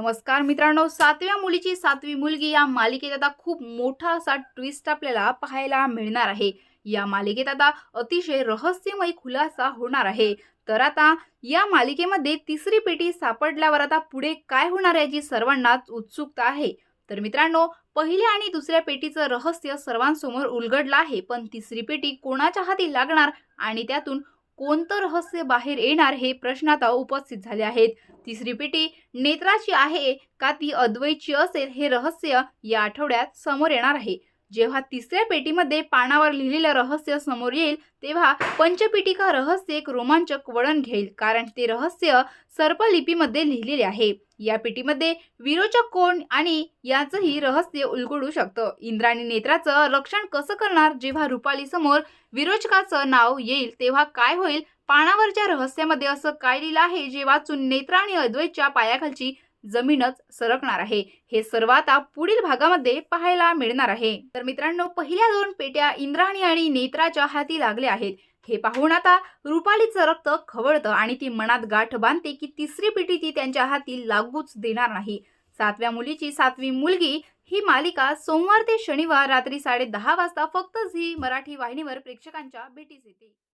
नमस्कार मित्रांनो सातव्या मुलीची सातवी मुलगी या मालिकेत आता खूप मोठा असा ट्विस्ट आपल्याला पाहायला मिळणार आहे. या मालिकेत आता अतिशय रहस्यमय खुलासा होणार आहे. तर आता या मालिकेमध्ये तिसरी पेटी सापडल्यावर आता पुढे काय होणार आहे याची सर्वांनाच उत्सुकता आहे. तर मित्रांनो पहिल्या आणि दुसऱ्या पेटीचं रहस्य सर्वांसमोर उलगडलं आहे पण तिसरी पेटी कोणाच्या हाती लागणार आणि त्यातून कोणतं रहस्य बाहेर येणार हे प्रश्न आता उपस्थित झाले आहेत. तिसरी पेटी नेत्राची आहे का ती अद्वैची असेल हे रहस्य या आठवड्यात समोर येणार आहे. जेव्हा तिसऱ्या पेटीमध्ये पानावर लिहिलेलं रहस्य समोर येईल तेव्हा पंचपेटिका रहस्य एक रोमांचक वळण घेईल कारण ते रहस्य सर्पलिपीमध्ये लिहिलेले आहे. या पेटीमध्ये विरोचक कोण आणि याचंही रहस्य उलगडू शकतं. इंद्राणी नेत्राचं रक्षण कसं करणार? जेव्हा रुपाली समोर विरोचकाचं नाव येईल तेव्हा काय होईल? पानावरच्या रहस्यामध्ये असं काय लिहिलं आहे? जे वाचून नेत्रा आणि अद्वैतच्या पायाखालची जमीनच सरकणार आहे. हे सर्व आता पुढील भागामध्ये पाहायला मिळणार आहे. तर मित्रांनो पहिल्या दोन पेट्या इंद्राणी आणि नेत्राच्या हाती लागल्या आहेत. हे पाहून आता रुपालीचं रक्त खवळतं आणि ती मनात गाठ बांधते की तिसरी पेटी ती त्यांच्या हाती लागूच देणार नाही. सातव्या मुलीची सातवी मुलगी ही मालिका सोमवार ते शनिवार रात्री साडेदहा वाजता फक्त झी मराठी वाहिनीवर प्रेक्षकांच्या भेटीस येते.